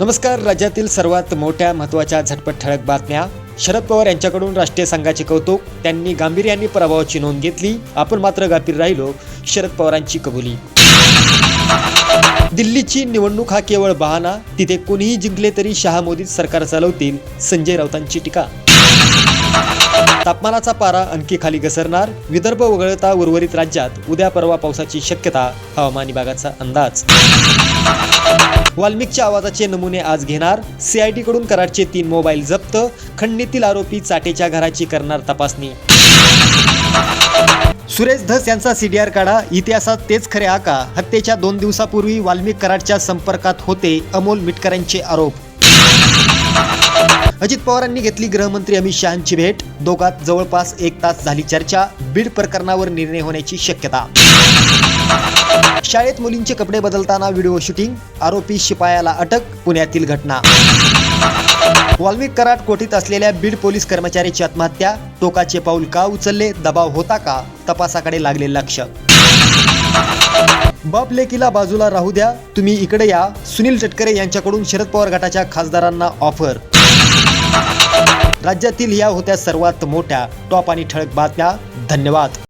नमस्कार राज्यातील सर्वात मोठ्या महत्त्वाच्या झटपट ठळक बातम्या. शरद पवार यांच्याकडून राष्ट्रीय संघाचे कौतुक. त्यांनी गांभीर्याने पराभवाची नोंद घेतली. आपण मात्र गाफीर राहिलो शरद पवारांची कबुली. दिल्लीची निवडणूक हा केवळ बहाणा तिथे कोणीही जिंकले तरी शहा मोदीच सरकार चालवतील. संजय राऊतांची टीका. तापमानाचा पारा आणखी खाली घसरणार. विदर्भ वगळता उर्वरित राज्यात उद्या परवा पावसाची शक्यता. हवामान विभागाचा अंदाज. वाल्मिकच्या आवाजाचे नमुने आज घेणार. सीआयटी कडून कराडचे तीन मोबाईल जप्त. खंडणीतील आरोपी चाटेच्या घराची करणार तपासणी. सुरेश धस यांचा सीडीआर काढा. इतिहासात तेच खरे आका. हत्येच्या दोन दिवसापूर्वी वाल्मिक कराडच्या संपर्कात होते अमोल मिटकरांचे आरोप. अजित पवारांनी घेतली गृहमंत्री अमित शहांची भेट. दोघात जवळपास एक तास झाली चर्चा. बीड प्रकरणावर निर्णय होण्याची शक्यता. शाळेत मुलींचे कपडे बदलताना व्हिडिओ शूटिंग. आरोपी शिपायाला अटक पुण्यातील घटना. वाल्मिक कराड कोठीत असलेल्या बीड पोलीस कर्मचाऱ्याची आत्महत्या. टोकाचे पाऊल का उचलले? दबाव होता का? तपासाकडे लागले लक्ष. बाप लेकीला बाजूला राहू द्या. तुम्ही इकडे या. सुनील तटकरे यांच्याकडून शरद पवार गटाच्या खासदारांना ऑफर. राज्यातील या होत्या सर्वात मोठ्या टॉप आणि ठळक बातम्या. धन्यवाद.